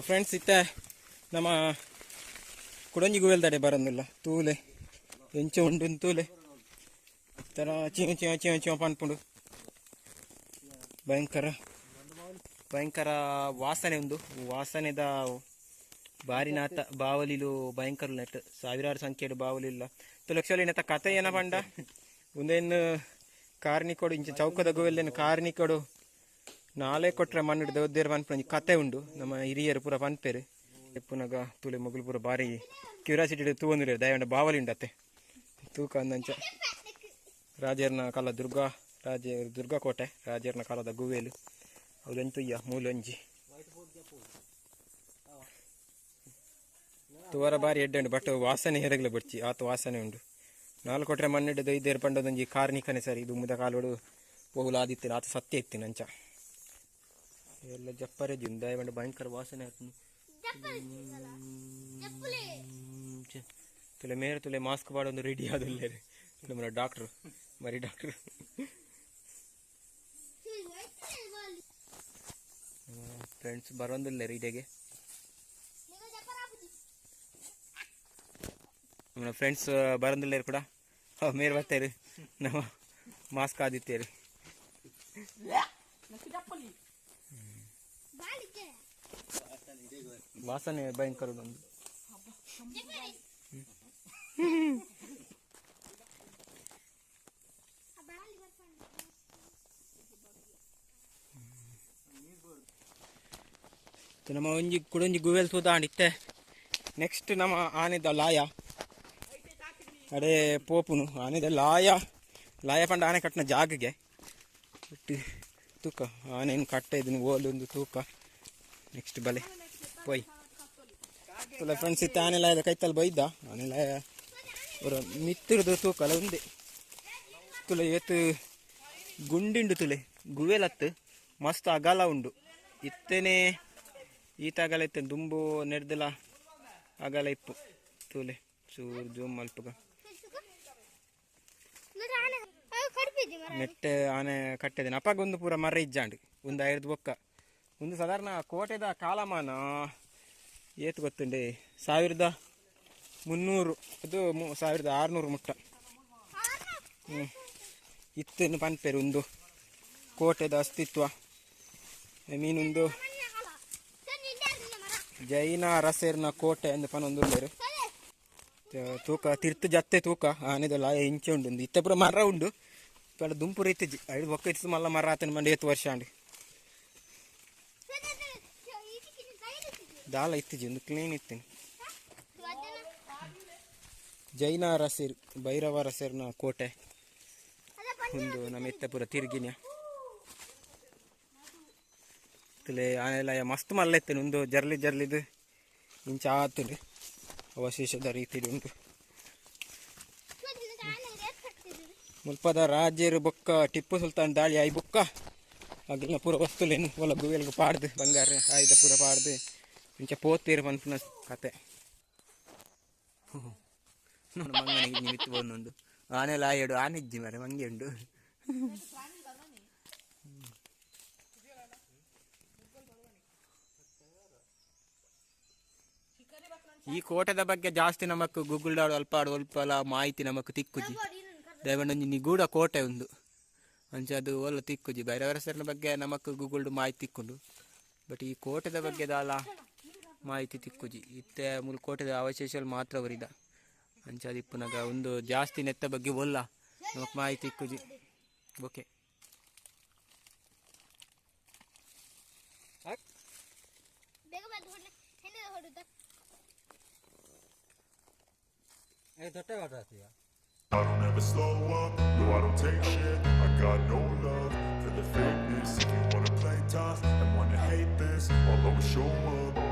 Friends ಇತ್ತ ನಮ್ಮ ಕುಡಂಜಿ ಗುವೆಲ್ದಡೆ ಬರೋದಿಲ್ಲ. ತೂಲೆ, ಎಂಚ ಉಂಡು ತೂಲೆ. ತರ ಚೀವ ಚೀವ ಚೀವ ಚೀವ ಭಯಂಕರ ಭಯಂಕರ ವಾಸನೆ ಉಂದು ವಾಸನೆದ ಬಾರಿನಾಥ, ಬಾವಲಿಲು ಭಯಂಕರ ನೆಟ್. ಸಾವಿರಾರು ಸಂಖ್ಯೆಡು ಬಾವಲಿಲ್ಲ ತು ನೆತ್ತ ಕತೆ ಏನ ಪಂಡ ಒಂದೇನು ಕಾರ್ನಿಕೊಡು, ಇಂಚ ಚೌಕದ ಗುವೆಲ್ಲೇನು ಕಾರ್ನಿಕೊಡು ನಾಳೆ ಕೊಟ್ಟರೆ ಮಣ್ಣು ದೇವ್ದೇರ್ ಪನ್ಪುನ ಕತೆ ಉಂಡು. ನಮ್ಮ ಹಿರಿಯರು ಪೂರ ಪನ್ಪೇರು ಎಪ್ಪುನಗ ತುಲೆ ಮಗಳು ಪೂರ ಬಾರಿ ಕ್ಯೂರಿಯಾಸಿಟಿ ತೂವೊಂದಿರ ದಯವಂಡ ಬಾವಲಿ ಉಂಡತ್ತೆ. ತೂಕ ಅಂದಂಚ ರಾಜರ್ನ ಕಾಲ ದುರ್ಗಾ, ರಾಜ ದುರ್ಗಾ ಕೋಟೆ ರಾಜರ್ನ ಕಾಲದ ಗುವೇಲು ಅವಲೆಂತುಯ್ಯ ಮೂಲಂಜಿ. ತುವರ ಬಾರಿ ಎಡ್ಡೆ ಬಟ್ ವಾಸನೆ ಹೆರಗಲ ಬಿಡ್ಚಿ. ಆತ ವಾಸನೆ ಉಂಡು. ನಾಲ್ಕು ಕೊಟ್ರೆ ಮಣ್ಣಿಡ್ದು ಐದೇರು ಪಂಡದೊಂಜಿ ಕಾರ್ನಿಕನೇ ಸರಿ. ಇದು ಮುದ ಕಾಲೋಡು ಆದಿತ್ತಿನ ಆತ ಸತ್ಯ ಇತ್ತಿನ ಅಂಚ ಎಲ್ಲ ಜಪ್ಪರೆ ಜಿಂದ ಬಂಡ ಭಯಂಕರ ವಾಸನೆ ಆಯ್ತು ತುಲೆ ಮೇರೆ ತುಲೆ ಮಾಸ್ಕ್ ಪಾಡೊಂದು ರೆಡಿ ಆದಲ್ಲೇ ನಮ್ಮ ಡಾಕ್ಟ್ರು ಮರಿ ಡಾಕ್ಟ್ರು ಫ್ರೆಂಡ್ಸ್ ಬರೋದಿಲ್ಲ ರೀ ನಮ್ಮ ಫ್ರೆಂಡ್ಸ್ ಬರೋದಿಲ್ಲ ಕೂಡ. ಮೇರೆ ಬರ್ತಾರೆ ನಮ್ಮ ಮಾಸ್ಕ್ ಆದಿತ್ಯರು ವಾಸನೆ ಭಯಂಕರ ಬಂದು. ನಮ್ಮ ಒಂಜಿ ಕುಡೊಂಜಿ ಗುವೆಲ್ ತೂದಾಂಡಿತ್ತೆ ನೆಕ್ಸ್ಟ್ ನಮ್ಮ ಆನೆದ ಲಾಯ. ಅಡೆ ಪೋಪುನು, ಆನೆದ ಲಾಯ. ಲಾಯ ಪಂಡ ಆನೆ ಕಟ್ಟಿನ ಜಾಗಗೆ. ತೂಕ ಆನೆಯನ್ನು ಕಟ್ಟ ಇದನ್ನು ಓಲೊಂದು ತೂಕ. ನೆಕ್ಸ್ಟ್ ಬಲೆ. ಪೋಯ್. ತುಲ ಫ್ರೆಂಡ್ಸ್ ಇತ್ತು ಇದೆ ಕೈತಲ್ಲಿ ಬೈದ. ಆನೆ ಲಾಯ ಅವರ ಮಿತ್ತಿರದು ತೂಕಲ್ಲ ಒಂದೇ ತುಲೆ ಇವತ್ತು ಗುಂಡಿಂಡು ತುಲೆ ಗುವೆಲತ್ತು ಮಸ್ತ್ ಅಗಲ ಉಂಡು. ಇತ್ತೇನೆ ಈತ ಅಗಲ ಇತ್ತೆ ದುಂಬು ನೆಡ್ದಲ ಅಗಲ ಇಪ್ಪು. ತೂಲೆ ಚೂರು ಜೂಮ್ ಮಲ್ಪಗ ನೆಟ್ಟೆ ಆನೆ ಕಟ್ಟಿದೆ. ಅಪ್ಪಾಗ ಒಂದು ಪೂರ ಮರ ಇಜ್ಜಾಂಡು. ಒಂದು ಐದು ಬೊಕ್ಕ. ಒಂದು ಸಾಧಾರಣ ಕೋಟೆದ ಕಾಲಮಾನ ಏತು ಗೊತ್ತುಂಡೆ. ಸಾವಿರದ ಮುನ್ನೂರು ಅದು ಸಾವಿರದ ಆರುನೂರು ಮುಟ್ಟ. ಹ್ಞೂ ಇತ್ತೇನು ಪನ್ಪೇರು ಒಂದು ಕೋಟೆದ ಅಸ್ತಿತ್ವ. ಮೀನೊಂದು ಜೈನ ರಸೇರ್ನ ಕೋಟೆ ಎಂದು ಪನೊಂದು ತೂಕ, ತಿರ್ತು ಜತ್ತೆ ತೂಕ. ಆನೆದಲ್ಲ ಇಂಚೆ ಉಂಡು ಇತ್ತ ಮರ ಉಂಡು. ಪೆಡ ದುಂಪು ರೀತಿ ಐದು ಒಕ್ಕ ಇತ್ತು ಮಲ್ಲ ಮರ ಆತನ ಮಂಡಿ ಎತ್ತು ವರ್ಷ ಅಂಡು ದಾಲ ಇತ್ತಿಜಿ ಒಂದು ಕ್ಲೀನ್ ಇತ್ತೀನಿ. ಜೈನ ರಸೇರ್ ಭೈರವ ರಸೇರ್ನ ಕೋಟೆ. ಒಂದು ನಮ್ಮ ಇತ್ತಪುರ ತಿರ್ಗಿನ. ಆನೆಲ್ಲ ಮಸ್ತ್ ಮಲ್ಲ ಎತ್ತೇನೆ ಒಂದು ಜರ್ಲಿ ಜರ್ಲಿದು ಇಂಚ ಆತುಂಡು ಅವಶೇಷದ ರೀತಿಲಿ ಉಂಟು ಮುಲ್ಪದ ರಾಜೇರು ಬೊಕ್ಕ ಟಿಪ್ಪು ಸುಲ್ತಾನ್ ದಾಳಿ ಆಯ್ ಬೊಕ್ಕ. ಅಗಲಿನ ಪೂರ ವಸ್ತುಲೇನು ಒಲ ಗುವೆಲ್ಗ ಪಾಡ್ದು ಬಂಗಾರ ಆಯ್ದ ಪೂರ ಪಾಡ್ದು. ಇಂಚ ಪೋತೀರು ಪನ್ಪುನ ಕತೆ. ನೋಡು ಮಂಗನಿಗೆ ನಿಮಿತ್ತು ಬಂದೊಂದು. ಆನೆ ಲಾಯಡು ಆನೆ ಇಜ್ಜಿ ಮರೆ, ಮಂಗೆ ಉಂಡು. ಈ ಕೋಟೆದ ಬಗ್ಗೆ ಜಾಸ್ತಿ ನಮಕ್ ಗೂಗಲ್ ಡಾಡ್ ಅಲ್ಪ ಅಲ್ಪಲ ಮಾಹಿತಿ ನಮಕ್ ತಿಕ್ಕುಜಿ. ದಯವಂಡೊಂಜಿ ನಿಗೂಢ ಕೋಟೆ ಉಂದು ಅಂಚ ಅದು ಒಲ್ಲ ತಿಕ್ಕುಜಿ. ಬೇರೆ ಬೇರೆ ಬಗ್ಗೆ ನಮಕ್ ಗೂಗಲ್ಡ್ ಮಾಹಿತಿ ತಿಕ್ಕೊಂಡು. ಬಟ್ ಈ ಕೋಟೆದ ಬಗ್ಗೆ ದಾಲ ಮಾಹಿತಿ ತಿಕ್ಕುಜಿ ಇತ್ತೆ ಮುಲ್ಕೋಟೆದ ಅವಶೇಷಲ್ ಮಾತ್ರ ಬರಿದ ಅಂಚ ದಿಪ್ಪುನಗ ಒಂದು ಜಾಸ್ತಿ ನೆತ್ತ ಬಗ್ಗೆ ಒಲ್ಲ ನಮಕ್ ಮಾಹಿತಿ ತಿಕ್ಕುಜಿ okay I don't ever slow up, no I don't take shit I got no love for the fakeness If you wanna play tough and wanna hate this I'll always show up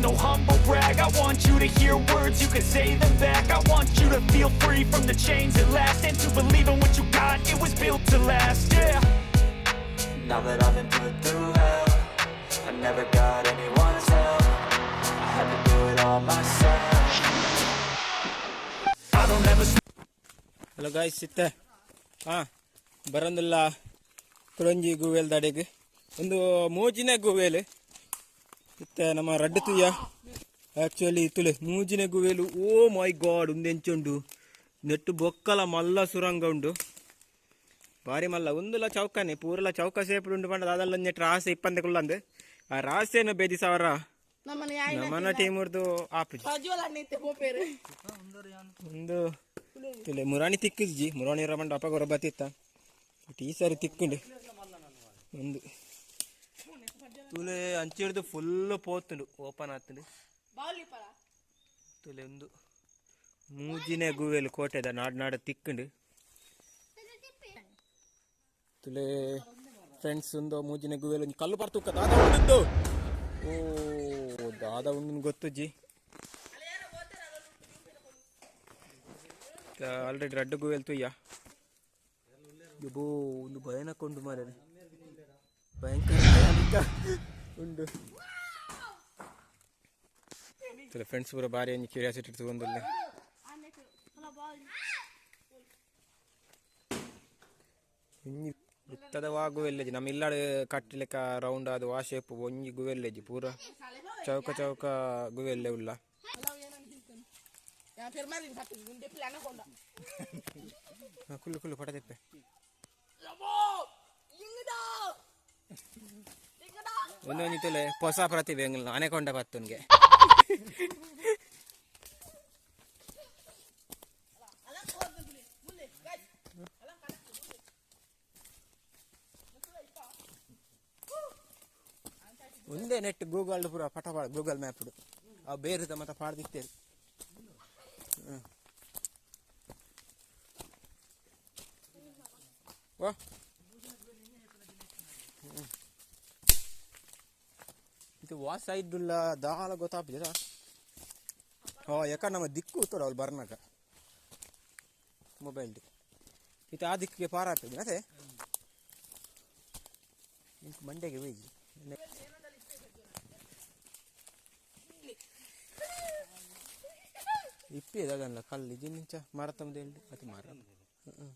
ain't no humble brag. I want you to hear words, you can say them back. I want you to feel free from the chains at last and to believe in what you got. It was built to last, yeah. Now that I've been put through hell, I never got anyone's help. I had to do it all myself. I don't ever hello guys ಇತ್ತೆ ಹಾ ಬರಂದಿಲ್ಲ ಕುರಂಜಿ ಗೂವೆಲ್ ದಾಡಿಗೆ ಒಂದು ಮೂಜಿನ ಗೂವೆಲ್ ಇತ್ತೆ ನಮ್ಮ ರಡ್ಡ ತುಯ್ಯ. Actually ಇತ್ತುಲೆ ಮೂಜಿನ ಗುವೆಲು ಓ ಮೈ god ಒಂದೆಂಚುಂಡು ನೆಟ್ಟು ಬೊಕ್ಕಲ ಮಲ್ಲ ಸುರಂಗ ಉಂಡು. ಭಾರಿ ಮಲ್ಲ ಒಂದುಲ ಚೌಕನೆ ಪೂರಲ ಚೌಕ ಸೇಪು ಉಂಡು ಪಂಡ ಅದಲ್ಲ ನೆಟ್ಟು ರಾಸೆ ಇಪ್ಪಂದೆ ಕುಳ್ಳಂದು ಆ ರಾಸೆನು ಬೇದಿ ಸಾವಿರ ನಮ್ಮನ್ನ ಟೀಮ್ ನಮ್ಮನ ಟೀಮ್ದು ಪೋಪೇರು ಒಂದು ತುಲೆ ಮುರಾಣಿ ತಿಕ್ಕಿದ್ಜಿ ಮುರಾಣಿ ರಮಂಡ ಅಪ್ಪ ಗೊರ ಬತ್ತಿತ್ತ ಈ ಸಾರಿ ತಿಕ್ಕುಂಡು. ಒಂದು. ತುಲೆ ಅಂಚಿಡ್ದು ಫುಲ್ ಪೋತುಂಡು ಓಪನ್ ಆತುಂಡು ತುಲೆ ಒಂದು ಮೂಜಿನೆ ಗೂವೆಲು ಕೋಟೆದ ನಾಡ್ ನಾಡ ತಿಕ್ಕುಂಡು. ತುಲೆ ಫ್ರೆಂಡ್ಸ್ ಒಂದು ಮೂಜಿನ ಗುವೆಲು ಒಂಜಿ ಕಲ್ಲು ಬರ್ತುಕ್ಕ ದಾದ ಉಂಡು ಓ ದಾದ ಉಂಡು ಗೊತ್ತುಜ್ಜಿ ಆಲ್ರೆಡಿ ರಡ್ಡು ಗೂವೆಲ್ ತುಯ್ಯ ಇಬ್ಬೋ ಒಂದು ಭಯನಕ್ಕೊಂಡು ಮಾರ್ರೆ. ಭಯಂಕರ ಉಂಡು. ಫ್ರೆಂಡ್ಸ್ ಪೂರ ಬಾರಿ ಒಂಜಿ ಕ್ಯೂರಿಯಾಸಿಟಿ ತಗೊಂಡಲ್ಲಿ ಒಂಜಿ ಉತ್ತದ ವಾ ಇಲ್ಲಾಡು ಕಟ್ಟಲೆಕ್ಕ ರೌಂಡ್ ಆದ ವಾ ಶೇಪ್ ಒಂಜಿ ಗುವೆಲ್ಲೆಜಿ ಪೂರ. ಚೌಕ ಚೌಕ ಗುವೆಲ್ಲೆ ಉಲ್ಲ. ಕುಲ್ಲು ಕುಲ್ಲು ಫೋಟೋ ಒಂದೊಂದು ತುಲೆ ಹೊಸ ಪ್ರತಿಭೆ ಅಲ್ಲ ಕಟ್ಟು ಒಂದೇ ನೆಟ್ ಗೂಗಲ್ ಪೂರ ಪಟ ಪಾಡ ಗೂಗಲ್ ಮ್ಯಾಪ್ ಆ ಬೇರೆ ಮತ್ತೆ ಪಾಡ್ದಿತ್ತೇರಿ ವಾ ಹ್ಮ್. ಇದು ವಾಸ ಇದ್ದುಲ್ಲ ದಾಲ ಗೊತ್ತಾಗ್ತದ ಹೋ ಯಾಕ ನಮ್ಮ ದಿಕ್ಕು ಉತ್ತರ ಅವ್ರು ಬರ್ನಾಗ ಮೊಬೈಲ್ ಇದು ಆ ದಿಕ್ಕಿಗೆ ಪಾರ ಆಗ್ತದೆ ಮತ್ತೆ ಮಂಡ್ಯಗೆ ಹೋಗಿ ಇಪ್ಪಿ ಅದಲ್ಲ ಕಲ್ಲು ಇದು ನಿಂಚ ಮರ ತಮ್ಮದು ಹೇಳಿ ಅದು ಮರ ಹ್ಮ್.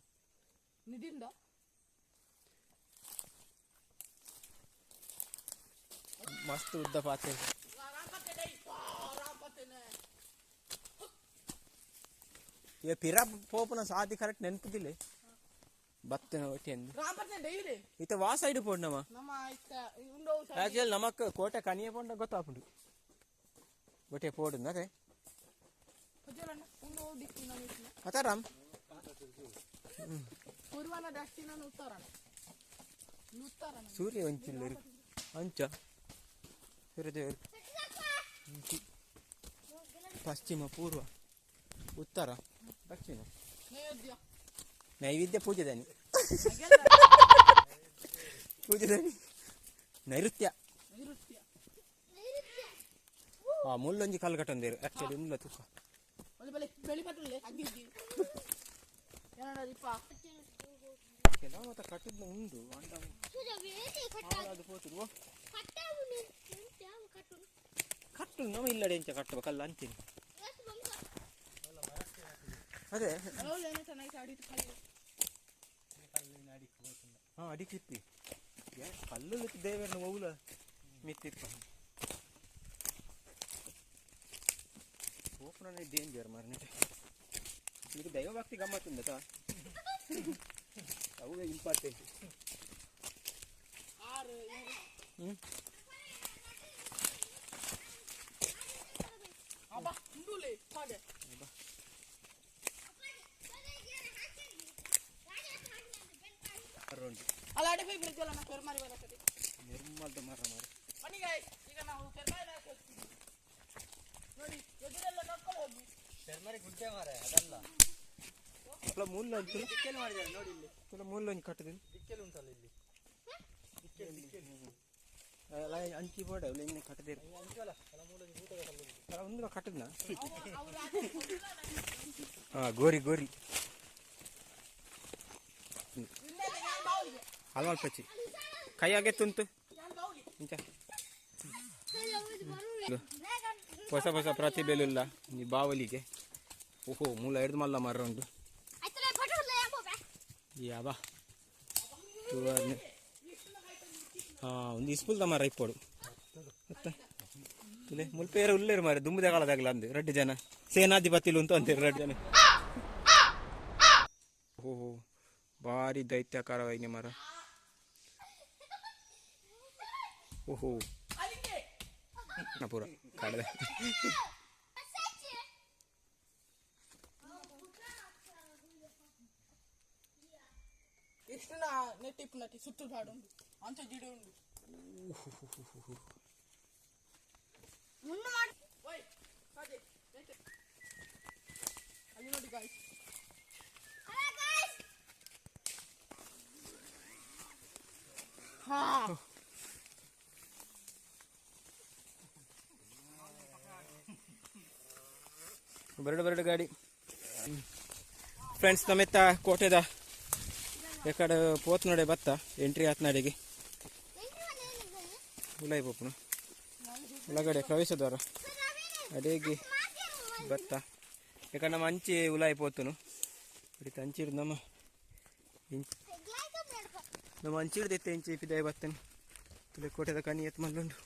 ಮಸ್ತ್ ಉದ್ದ ಪಾತ್ರೆ. ಈಗ ಪಿರ ಪೋಪನ ಸಾದಿ ಕರೆಕ್ಟ್ ನೆನಪಿದಿಲ್ಲ ಬತ್ತನ ಒಟ್ಟಿ ಈತ ವಾಸ ಇಡು ಪೋಡ್ನವ? ನಮ್ಮ ನಮಕ್ ಕೋಟೆ ಕನಿಯ ಪೋಂಡ ಗೊತ್ತಾಪುಂಡು. ಒಟ್ಟೆ ಪೋಡು ನಿಟ್ಟಿನ ಅತಾರಾಮ್ ಸೂರ್ಯ ಒಂಚಿಲ್ಲ ಅಂಚ. ಸೂರ್ಯದೇವರು ಪಶ್ಚಿಮ ಪೂರ್ವ ಉತ್ತರ ದಕ್ಷಿಣ. ನೈವೇದ್ಯ ಪೂಜೆ ದಾನಿ ಪೂಜೆ ದಾನಿ ನೈಋತ್ಯ. ಆ ಮುಳ್ಳೊಂಜಿ ಕಲ್ಗಟ್ಟೊಂದೇರು ಆಕ್ಚುಲಿ ಮುಲ್ಲ ತೂಕ ಒಳ್ಳೆ ಬೆಳೆ ಬೆಳಿ ಪಟ್ಟಲೆ ಅಗ್ಗಿದ್ದಿ ಏನಪ್ಪ ಕೆಲವು ಮತ್ತೆ ಕಟ್ಟಿದ್ನ ಉಂಡು ಓ, ಕಟ್ಟು ನಮ್ಮ ಇಲ್ಲಡೆ ಎಂಚ ಕಟ್ಟಬೇಕಲ್ಲ ಅಂತೀನಿ ಅದೇ ಅವಳು ಏನೋ ಚೆನ್ನಾಗಿ ಆಡಿತ್ತು ಕಲ್ಲು ಹಾ ಅಡಿಕಿಪ್ಪಿ ಕಲ್ಲು ದೇವರನ್ನ ಮೌಲ ಮಿತ್ತಿಪ್ಪ ಓಪನ್ ಡೇಂಜರ್ ಮಾರ್ನೆಟ್ ಇದು ದೈವ ಭಕ್ತಿ ಗಮ್ಮತ್ತುಂದ ಅವು ಇಂಪಾರ್ಟೆಂಟ್ ಆರು ಏಳು ಹ್ಮ್ ಹಾಗೆ ಅಲ್ಲ ಅಡೆ ಹೋಗಿ ಬಿಡ್ತೀವಲ್ಲ ನಾವು ಫೆರ್ಮಾರಿ ಬರಕತ್ತೆ ನಿರ್ಮಲ್ದ ಮರ ಮರ ಬನ್ನಿ ಈಗ ನಾವು ಹೋಗ್ತೀವಿ. ನೋಡಿ ಎದುರೆಲ್ಲ ನಡ್ಕೊಂಡು ಹೋಗಿ. ಅಲ್ಲ ಮೂಲ ಒಂಚು ಅಲ್ಲ ಮೂಲ ಒಂಚು ಕಟ್ಟದಿಲ್ಲ ಅಲ್ಲ ಅಂಚಿ ಬೋರ್ಡ್ ಅಲ್ಲ ಹಿಂಗೆ ಕಟ್ಟದಿರ ಅಲ್ಲ. ಒಂದು ಕಟ್ಟದ್ನ? ಹಾಂ ಗೋರಿ ಗೋರಿ. ಹಲವಾರು ಹಲ್ವಾಲ್ ಪಚ್ಚಿ. ಕೈ ಆಗೇತ್ತುಂಟು ನಾನು ಬಾವಿಗೆ ಇಂಚ ಹೊಸ ಹೊಸ ಪ್ರತಿಭೆಲು ಇಲ್ಲ ಈ ಬಾವಲಿಗೆ. ಓಹೋ, ಮೂಲ ಹಿಡ್ದು ಮಲ್ಲ ಮರ ಉಂಟು. ಯಾವ ಹಾಂ, ಒಂದು ಇಸ್ಪುಲ್ದ ಮರ ಇಪ್ಪೋಡು. ಮತ್ತೆ? ತುಲೆ ಮುಲ್ಪೇರ ಉಲ್ಲೇರು ಮಾರೆ, ದುಂಬದ ಕಾಲದಾಗಲ ಅಂದು, ರೆಡ್ ಜನ. ಸೇನಾಧಿಪತಿಲು ಅಂತ ಅಂತೀರಿ ರೆಡ್ ಜನ. ಓಹೋ, ಭಾರಿ ದೈತ್ಯಕಾರವಾಗಿ ಮರ. ಓಹೋ ಅಲ್ಲಿಗೆ ಪೂರ ಕಾಡದೆ ಎಷ್ಟು ನಾ ನೆಟ್ಟಿಪ್ಪು ನಟಿ ಸುತ್ತು ಹಾಡು ಉಂಟು ಅಂಚ ಜಿಡಿ ಉಂಟು ಓಯ್ ಅದೇ ನೆಟ್ಟೆ. ಅಲ್ಲಿ ನೋಡಿ ಗಾಯ್ಸ್ ಹಾ ಬರಡು ಬರಡು ಗಾಡಿ. ಫ್ರೆಂಡ್ಸ್ ನಮ್ಮೆತ್ತ ಕೋಟೆದ ಎಕಡೆ ಪೋತ್ ನೋಡೆ ಬತ್ತ, ಎಂಟ್ರಿ ಆತ್ ನಾಡಿಗೆ. ಉಲಾಯಿ ಪೋಪುನು. ಉಳಗಡೆ ಪ್ರವೇಶ ದ್ವಾರ ಅಡೇಗಿ ಬತ್ತ. ಯಾಕಂದ್ರೆ ನಮ್ಮ ಅಂಚಿ ಉಲಾಯಿ ಪೋತುನು. ಇಡೀ ಅಂಚಿಡ್ ನಮ್ಮ ನಮ್ಮ ಅಂಚಿಡ್ದೈತೆ ಇಂಚಿ ಪಿದಾಯಿ ಬತ್ತನು. ಕೋಟೆದ ಕನಿ ಎತ್ತ ಮಲ್ಲೊಂಡು